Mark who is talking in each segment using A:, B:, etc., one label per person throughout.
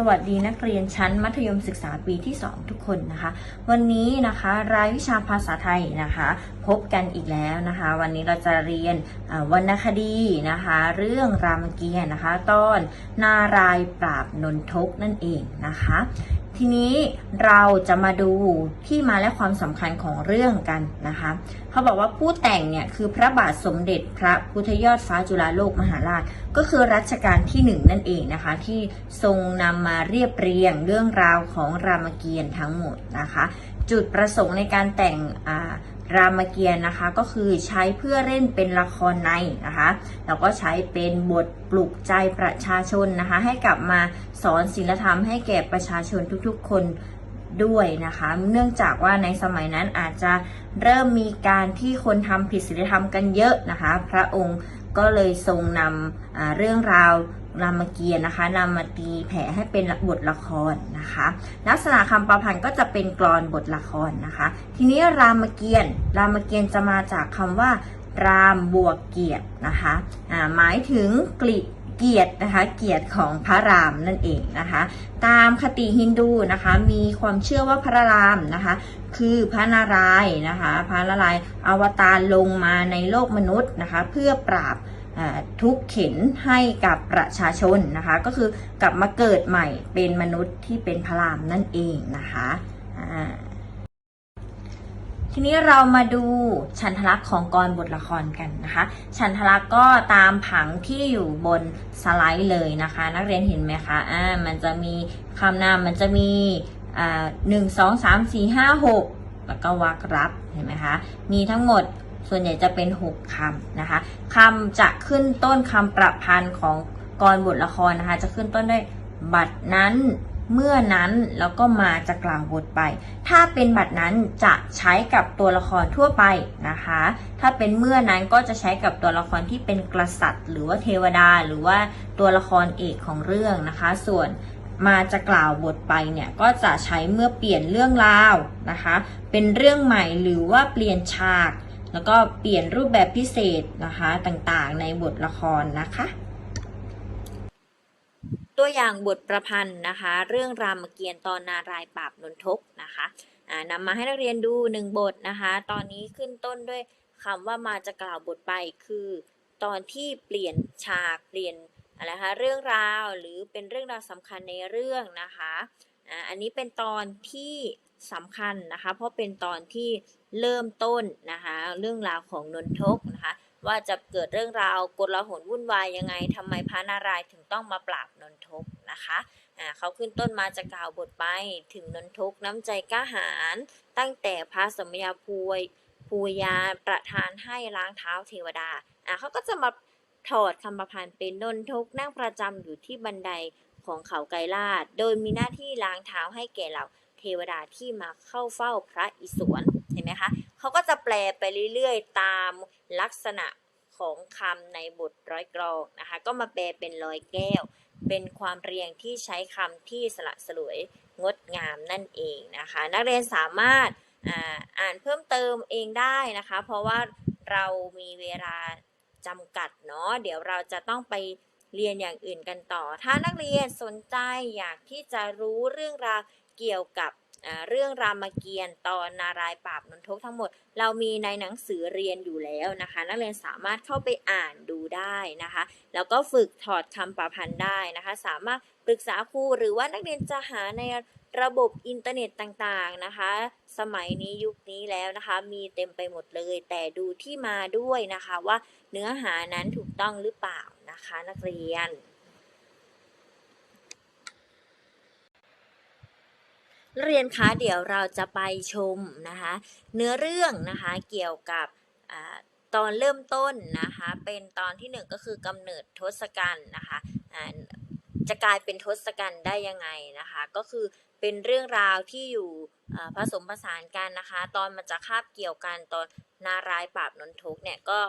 A: สวัสดีนักเรียนชั้นมัธยมศึกษาปีที่ 2 ทุกคนนะคะ วันนี้นะคะรายวิชาภาษาไทยนะคะ พบกันอีกแล้วนะคะ วันนี้เราจะเรียนวรรณคดีนะคะ เรื่องรามเกียรติ์นะคะ ตอนนารายปราบนนทกนั่นเองนะคะ ทีนี้เราจะมาดูที่มาและความสำคัญของเรื่องกันนะคะ เขาบอกว่าผู้แต่งเนี่ยคือพระบาทสมเด็จพระพุทธยอดฟ้าจุฬาโลกมหาราช ก็คือรัชกาลที่หนึ่งนั่นเองนะคะ ที่ทรงนำมาเรียบเรียงเรื่องราวของรามเกียรติ์ทั้งหมดนะคะ จุดประสงค์ในการแต่ง รามเกียรติ์นะคะ ก็คือใช้เพื่อเล่นเป็นละครในนะคะแล้วก็ใช้เป็นบทปลุกใจประชาชนนะคะ ให้กลับมาสอนศีลธรรมให้แก่ประชาชนทุกๆ คนด้วยนะคะ เนื่องจากว่าในสมัยนั้นอาจจะเริ่มมีการที่คนทำผิดศีลธรรมกันเยอะนะคะ พระองค์ก็เลยทรงนำเรื่องราว รามเกียรตินะคะนำมาตีแผ่ให้เป็นบทละครนะคะ ลักษณะคำประพันธ์ก็จะเป็นกลอนบทละครนะคะ ทีนี้รามเกียรติรามเกียรติจะมาจากคำว่ารามบวกเกียรตินะคะอ่าหมายถึงกลิเกียรตินะคะเกียรติของพระรามนั่นเองนะคะ ตามคติฮินดูนะคะมีความเชื่อว่าพระรามนะคะ คือพระนารายณ์นะคะ พระนารายณ์อวตารลงมาในโลกมนุษย์นะคะ เพื่อปราบ ทุกข์เข็นให้กับประชาชนนะคะ ก็คือกลับมาเกิดใหม่เป็นมนุษย์ที่เป็นพระรามนั่นเองนะคะทีนี้เรามาดูฉันทลักษณ์ของกรบทละครกันนะคะฉันทลักษณ์ก็ตามผังที่อยู่บนสไลด์เลยนะคะ นักเรียนเห็นไหมคะอ่ามันจะมีคำนามมันจะมีอ่าหนึ่งสองสามสี่ห้าหกแล้วก็วรรครับเห็นไหมคะ มีทั้งหมด ส่วนใหญ่จะเป็น 6คำนะคะคำจะขึ้นต้นคำประพันธ์ของกรบทละครนะคะ จะขึ้นต้นด้วยบัดนั้นเมื่อนั้นแล้วก็มาจะกล่าวบทไป ถ้าเป็นบัตรนั้นจะใช้กับตัวละครทั่วไปนะคะ ถ้าเป็นเมื่อนั้นก็จะใช้กับตัวละครที่เป็นกษัตริย์ หรือว่าเทวดา หรือว่าตัวละครเอกของเรื่องนะคะ ส่วนมาจะกล่าวบทไปเนี่ยก็จะใช้เมื่อเปลี่ยนเรื่องราวนะคะ เป็นเรื่องใหม่หรือว่าเปลี่ยนฉาก แล้วก็เปลี่ยนรูปแบบพิเศษนะคะต่างๆ ในบทละครนะคะ ตัวอย่างบทประพันธ์นะคะ เรื่องรามเกียรติ์ตอนนารายปราบนนทกนะคะนำมาให้นักเรียนดูหนึ่งบทนะคะ ตอนนี้ขึ้นต้นด้วยคำว่ามาจะกล่าวบทไปคือ ตอนที่เปลี่ยนฉากเปลี่ยนอะไรคะเรื่องราวหรือเป็นเรื่องราวสำคัญในเรื่องนะคะอันนี้เป็นตอนที่สำคัญนะคะ เพราะเป็นตอนที่ เริ่มต้นนะคะ เรื่องราวของนนทกนะคะว่าจะเกิดเรื่องราวกลาหลวุ่นวายยังไงทำไมพระนารายณ์ถึงต้องมาปราบนนทกนะคะอ่าเขาขึ้นต้นมาจะกล่าวบทไปถึงนนทกน้ำใจกล้าหาญตั้งแต่พระสมยาภูยภูยาประทานให้ล้างเท้าเทวดาอ่าเขาก็จะมาถอดคำประพันธ์เป็นนนทกนั่งประจำอยู่ที่บันไดของเขาไกรลาด โดยมีหน้าที่ล้างเท้าให้แก่เหล่าเทวดาที่มาเข้าเฝ้าพระอิศวร ห็นไหมคะเขาก็จะแปลไปเรื่อยๆ ตามลักษณะของคำในบทร้อยกรองนะคะ ก็มาแปลเป็นร้อยแก้ว เป็นความเรียงที่ใช้คำที่สละสลวยงดงามนั่นเองนะคะ นักเรียนสามารถอ่าอานเพิ่มเติมเองได้นะคะ เพราะว่าเรามีเวลาจำกัดเนาะเดี๋ยวเราจะต้องไปเรียนอย่างอื่นกันต่อ ถ้านักเรียนสนใจอยากที่จะรู้เรื่องราวเกี่ยวกับ เรื่องรามเกียรติ์ตอนนารายปราบนนทกทั้งหมด เรามีในหนังสือเรียนอยู่แล้วนะคะ นักเรียนสามารถเข้าไปอ่านดูได้นะคะ แล้วก็ฝึกถอดคำประพันธ์ได้นะคะ สามารถปรึกษาครูหรือว่านักเรียนจะหาในระบบอินเทอร์เน็ตต่างๆนะคะ สมัยนี้ยุคนี้แล้วนะคะ มีเต็มไปหมดเลย แต่ดูที่มาด้วยนะคะว่าเนื้อหานั้นถูกต้องหรือเปล่านะคะ นักเรียน เรียนคะเดี๋ยวเราจะไปชมนะคะเนื้อเรื่องนะคะเกี่ยวกับอตอนเริ่มต้นนะคะเป็นตอนที่หนึ่งก็คือกำเนิดทศกัณฐ์นะคะจะกลายเป็นทศกัณฐ์ได้ยังไงนะคะก็คือเป็นเรื่องราวที่อยู่ผสมผสานกันนะคะตอนมันจะคาบเกี่ยวกันตอนนารายปราบนนทกเนี่ยก็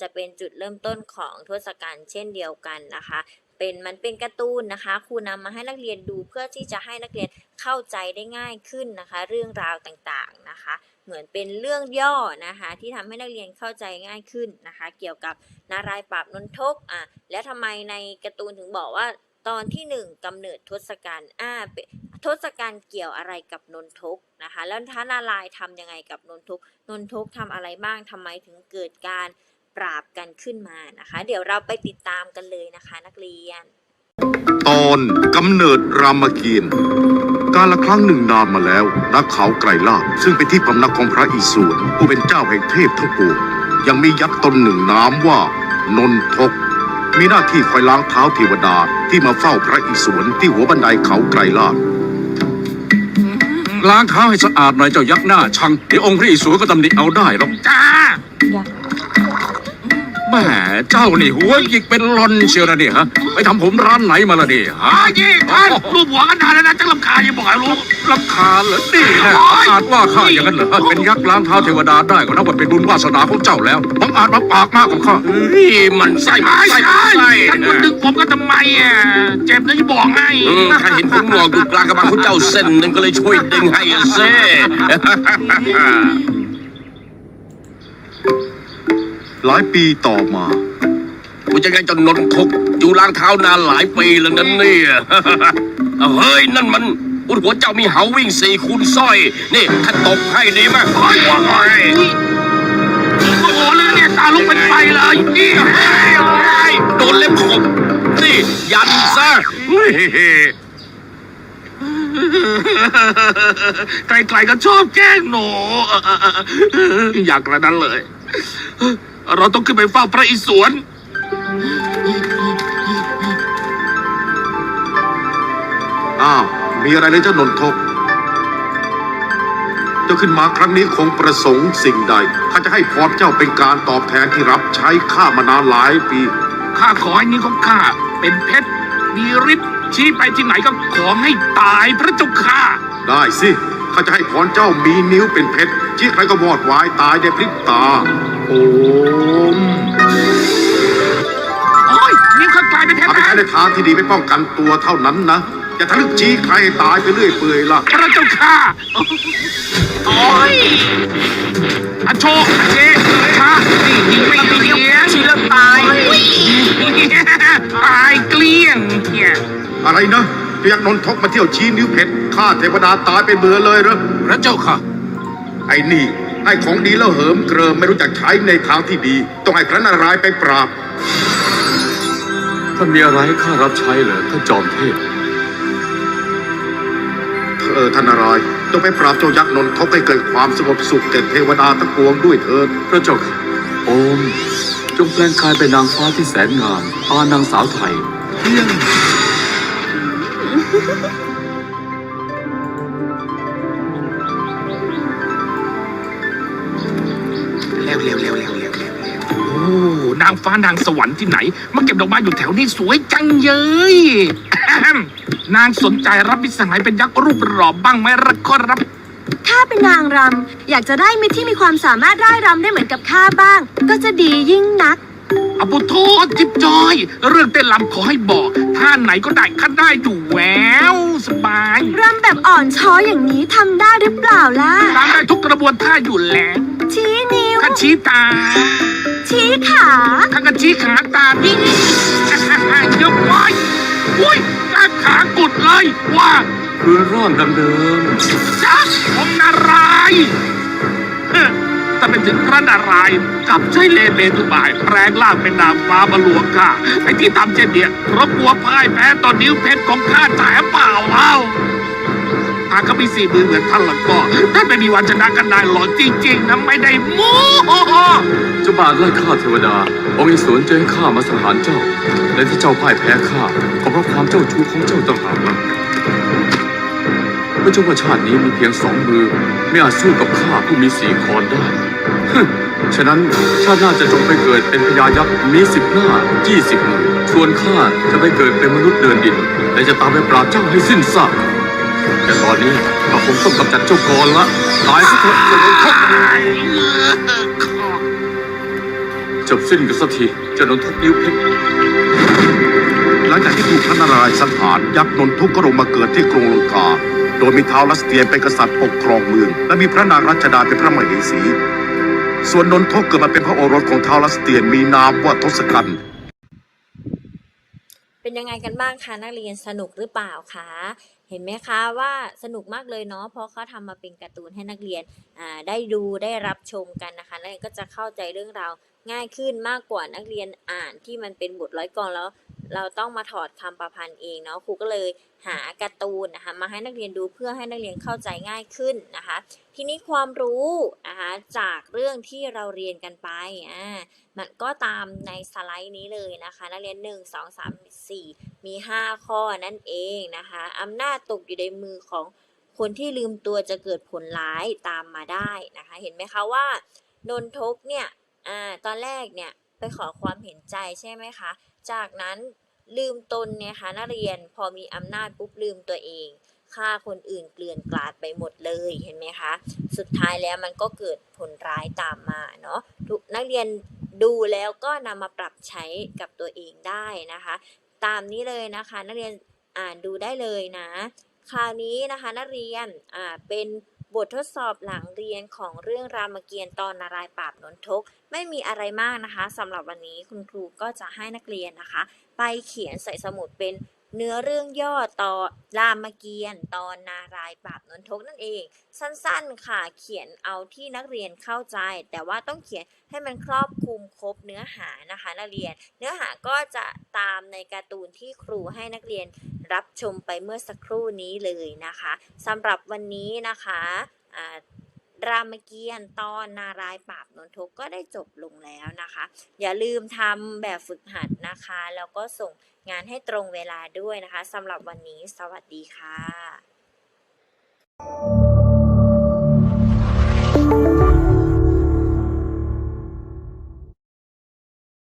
A: จะเป็นจุดเริ่มต้นของทศกัณฐ์เช่นเดียวกันนะคะ เป็นมันเป็นการ์ตูนนะคะ ครูนำมาให้นักเรียนดูเพื่อที่จะให้นักเรียนเข้าใจได้ง่ายขึ้นนะคะ เรื่องราวต่างๆนะคะ เหมือนเป็นเรื่องย่อนะคะ ที่ทำให้นักเรียนเข้าใจง่ายขึ้นนะคะ เกี่ยวกับนารายปราบนนทกอะและทำไมในการ์ตูนถึงบอกว่าตอนที่หนึ่งกำเนิดทศกัณฐ์อ่าทศกัณฐ์เกี่ยวอะไรกับนนทกนะคะ แล้วท้านารายณ์ทำยังไงกับนนทกนนทกทำอะไรบ้างทำไมถึงเกิดการ ปราบกันขึ้นมานะคะ เดี๋ยวเราไปติดตามกันเลยนะคะ นักเรียน
B: ตอนกำเนิดรามเกียรติ์การละครั้งหนึ่งนานมาแล้วนักเขาไกรลาภซึ่งเป็นที่พำนักของพระอิศวรผู้เป็นเจ้าแห่งเทพทั้งปวงยังมียักษ์ตนหนึ่งนามว่านนทก มีหน้าที่คอยล้างเท้าเทวดาที่มาเฝ้าพระอิศวรที่หัวบันไดเขาไกรลาภ
C: ล้างเท้าให้สะอาดหน่อยเจ้ายักษ์หน้าชังเดี๋ยวองค์พระอิศวรก็ตำหนิเอาได้หรอก
D: จ้า
C: แหม่เจ้านี่หัวหยิกเป็นลอนเชียวนะเนี่ยฮะไปทำผมร้านไหนมาละเนี่ยฮะ
D: อายี่ท่านรูปหัวกันนานแล้วนะจังลำคาญยังบอกให้รู้
C: ลำคาญเหรอนี่นะอาจว่าข้าอย่างนั้นเหรอเป็นยักษ์ล้างเท้าเทวดาได้ก็นับว่าเป็นบุญวาสนาของเจ้าแล้วบังอาจมาปากมากของข้า
D: นี่มันไส้ไส้ไส้ท่านมาดึงผมก็ทำไมอะ เจ็บนะจะบอกให้
E: อืมข้าเห็นผมงอกอยู่กลางกระบังของเจ้าเส้นหนึ่งก็เลยช่วยดึงให้อะเซ่
B: หลายปีต่อมา
E: กูจะไงจนนนทกอยู่ล้างเท้านานหลายปีแล้วนั่นเนี่ยเฮ้ยนั่นมันบนหัวเจ้ามีเหาวิ่งสี่คูณสร้อย นี่ข้าตบให้ดีไหม
D: โอ้ยโอ้ยโอ้โหเลยเนี่ยตาลุกเป็นไฟเลยนี่เฮ้ยโอ้ย
E: โดนเล็บขบนี่ยันซะ
D: ใครๆก็ชอบแกล้งหนูอยากกระนั้นเลย เราต้องขึ้นไปเฝ้าพระอิศวร
B: อ้าว มีอะไรเลยเจ้านนทก เจ้าขึ้นมาครั้งนี้คงประสงค์สิ่งใด ข้าจะให้พรเจ้าเป็นการตอบแทนที่รับใช้ข้ามานานหลายปี
D: ข้าขอให้นี้ของข้าเป็นเพชรมีฤทธิ์ชี้ไปที่ไหนก็ขอให้ตายพระเจ้าข้า
B: ได้สิ ข้าจะให้พรเจ้ามีนิ้วเป็นเพชรชี้ใครก็วอดวายตายในพริบตา โอม
D: โอ้ยนิ้วข้ากลายเป็นเพช
B: เอา
D: ร
B: ไป
D: แล้
B: ใช้
D: ว
B: ในทางที่ดีไม่ป้องกันตัวเท่านั้นนะอย่าทะลึ่งชี้ใครให้ตายไปเรื่อยเปื่อยล่ะ
D: พระเจ้าข้าโอ้ยอโชคอเชชานี่ยิงไม่เลี้ยงชีแล้วตายตายเกลี้ยงเนี่ย
B: อะไรนะเรียกนนทกมาเที่ยวชี้นิ้วเพชรฆ่าเทวดาตายไปเบื่อเลยเหรอ
C: พระเจ้าค่ะ
B: ไอ้นี่ ให้ของดีแล้วเหิมเกริมไม่รู้จักใช้ในทางที่ดี ต้องให้พระนารายณ์ไปปราบ
C: ท่านมีอะไรให้ข้ารับใช้เหรอท่านจอมเทพ
B: เออท่านนารายณ์จงไปปราบเจ้ายักษ์นนทกให้เกิดความสงบสุขแก่เทวดาทั้งปวงด้วยเถิด
F: พระเจ้าค่ะโอม จงแปลงกายเป็นนางฟ้าที่แสนงามอานางสาวไทยเพียงา
D: งฟ้านางสวรรค์ที่ไหน มาเก็บดอกไม้อยู่แถวนี้สวยจังเย้ยแอมนางสนใจรับมิตรสหายเป็นยักษ์รูปหล่อบ้างไหมรักขอรับ
G: ถ้าเป็นนางรำ อยากจะได้มิตรที่มีความสามารถร่ายรำได้เหมือนกับข้าบ้าง ก็จะดียิ่งนัก
D: อปุโทษจิบจอย เรื่องเต้นรำขอให้บอก ท่าไหนก็ได้ข้าได้อยู่แววสบาย
G: รำแบบอ่อนช้อยอย่างนี้ทำได้หรือเปล่าล่ะ
D: ตามได้ทุกกระบวนท่าอยู่แล้ว
G: ชี้นิ้ ว
D: ข้าชี้ตา
G: ชี้ขา
D: ข้าก็ชี้ขาตามนี่ยกไว้อุ้ยกล้าขากุดเลยว่า
F: คืนร่างดังเดิม
D: จ้าองค์นารายณ์เฮ้อแต่เป็นถึงพระนารายณ์กลับใช้เลนเลทุบายแปลงร่างเป็นนางฟ้ามาลวงข้าไอ้ที่ทำเช่นเนี้ยเพราะกลัวพ่ายแพ้ตอนนิ้วเพชรของข้าแถมเปล่าเล่า หากเขามีสี่มือเหมือนท่านละก็ท่านไม่มีวันชนะกันได้หรอกจริงๆนะไม่ได้โม้
F: เจ้าบาทไล่ฆ่าเทวดา องค์อิศวรจะให้ข้ามาสังหารเจ้า และที่เจ้าพ่ายแพ้ข้าก็เพราะความเจ้าชู้ของเจ้าต่างหากล่ะพระเจ้าว่าชาตินี้มีเพียงสองมือ ไม่อาจสู้กับข้าผู้มีสี่คอนได้ฉะนั้นชาติหน้าจะจงไปเกิดเป็นพญายักษ์มีสิบหน้ายี่สิบมือส่วนข้าจะไปเกิดเป็นมนุษย์เดินดิน และจะตามไปปราบเจ้าให้สิ้นซาก แต่ตอนนี้ข้าคงต้องกำจัดเจ้าก่อนละตายซะเถอะเจ้าหนทกจบสิ้นกันสักทีเจ้านนทกนิ้วเพชร
B: หลังจากที่ถูกพระนารายณ์สังหารยักษ์นนทุกข์ก็ลงมาเกิดที่กรุงลงกา โดยมีท้าวรัสเตียนเป็นกษัตริย์ปกครองเมือง และมีพระนางรัชดาเป็นพระมเหสี ส่วนนนทกเกิดมาเป็นพระโอรสของท้าวรัสเตียนมีนามว่าทศกัณฐ์
A: ไป เป็นยังไงกันบ้างคะนักเรียนสนุกหรือเปล่าคะเห็นไหมคะว่าสนุกมากเลยเนาะเพราะเขาทำมาเป็นการ์ตูนให้นักเรียนได้ดูได้รับชมกันนะคะนักเรียนก็จะเข้าใจเรื่องราวง่ายขึ้นมากกว่านักเรียนอ่านที่มันเป็นบทร้อยกอนแล้ว เราต้องมาถอดคำประพันธ์เองเนาะครูก็เลยหาการ์ตูนนะคะมาให้นักเรียนดูเพื่อให้นักเรียนเข้าใจง่ายขึ้นนะคะ ทีนี้ความรู้นะคะจากเรื่องที่เราเรียนกันไปอ่ามันก็ตามในสไลด์นี้เลยนะคะ นักเรียน 1 2 3 4 มี 5 ข้อนั่นเองนะคะอำนาจตกอยู่ในมือของคนที่ลืมตัวจะเกิดผลร้ายตามมาได้นะคะ เห็นไหมคะว่านนทกเนี่ยอตอนแรกเนี่ยไปขอความเห็นใจใช่ไหมคะ จากนั้นลืมตนเนี่ยค่ะนักเรียนพอมีอำนาจปุ๊บลืมตัวเองฆ่าคนอื่นเกลื่อนกลาดไปหมดเลยเห็นไหมคะ สุดท้ายแล้วมันก็เกิดผลร้ายตามมาเนาะทุกนักเรียนดูแล้วก็นำมาปรับใช้กับตัวเองได้นะคะ ตามนี้เลยนะคะ นักเรียนอ่านดูได้เลยนะ คราวนี้นะคะนักเรียนอ่าเป็นบททดสอบหลังเรียนของเรื่องรามเกียรติ์ตอนนารายปราบนนทก ไม่มีอะไรมากนะคะสำหรับวันนี้คุณครูก็จะให้นักเรียนนะคะ ไปเขียนใส่สมุดเป็น เนื้อเรื่องย่อต่อรามเกียรติ์ตอนนารายปราบนนทกนั่นเอง สั้นๆค่ะเขียนเอาที่นักเรียนเข้าใจ แต่ว่าต้องเขียนให้มันครอบคลุมครบเนื้อหานะคะนักเรียน เนื้อหาก็จะตามในการ์ตูนที่ครูให้นักเรียนรับชมไปเมื่อสักครู่นี้เลยนะคะสำหรับวันนี้นะคะ รามเกียรติ์ตอนนารายณ์ปราบนนทกก็ได้จบลงแล้วนะคะ อย่าลืมทำแบบฝึกหัดนะคะ แล้วก็ส่งงานให้ตรงเวลาด้วยนะคะสำหรับวันนี้สวัสดีค่ะ